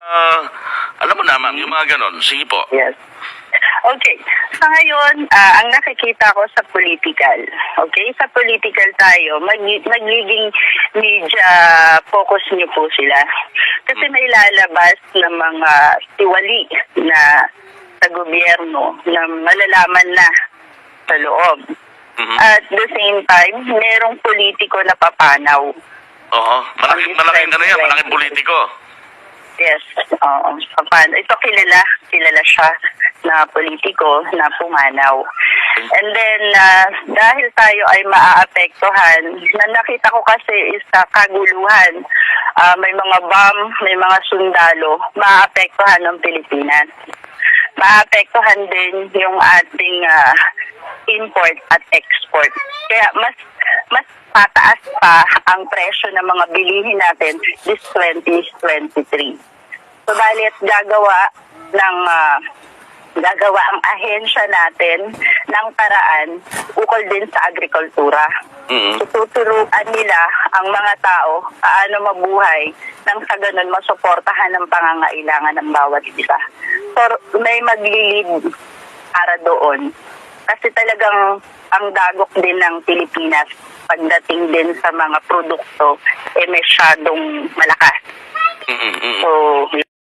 Ah, alam mo na, ma'am, yung mga ganon. Sige po. Yes. Okay. Sa ngayon, ah, ang nakikita ko sa political, okay, sa political tayo, mag magiging media focus niyo po sila. Kasi may lalabas ng mga tiwali na sa gobyerno na malalaman na sa loob. Mhm. At the same time, merong politiko na papanaw. Oho. Malaking, malaking ano yan, malaking politiko. Yes, oo. Paano? Ito kilala, kilala siya na politiko na pumanaw. And then, ah, dahil tayo ay maaapektuhan, na nakita ko kasi is kaguluhan, ah, may mga bomb, may mga sundalo, maaapektuhan ng Pilipinas. Maapektuhan din yung ating ah, import at export. Kaya mas mas pataas pa ang presyo ng mga bilihin natin this 2023. So, balit gagawa ng ah, gagawa ang ahensya natin ng paraan ukol din sa agrikultura. Mhm. So, tuturuan nila ang mga tao paano mabuhay nang sa ganun masuportahan ang pangangailangan ng bawat isa. So, may maglilid para doon. Kasi talagang ang dagok din ng Pilipinas pagdating din sa mga produkto eh masyadong malakas. Mhm, mhm. So,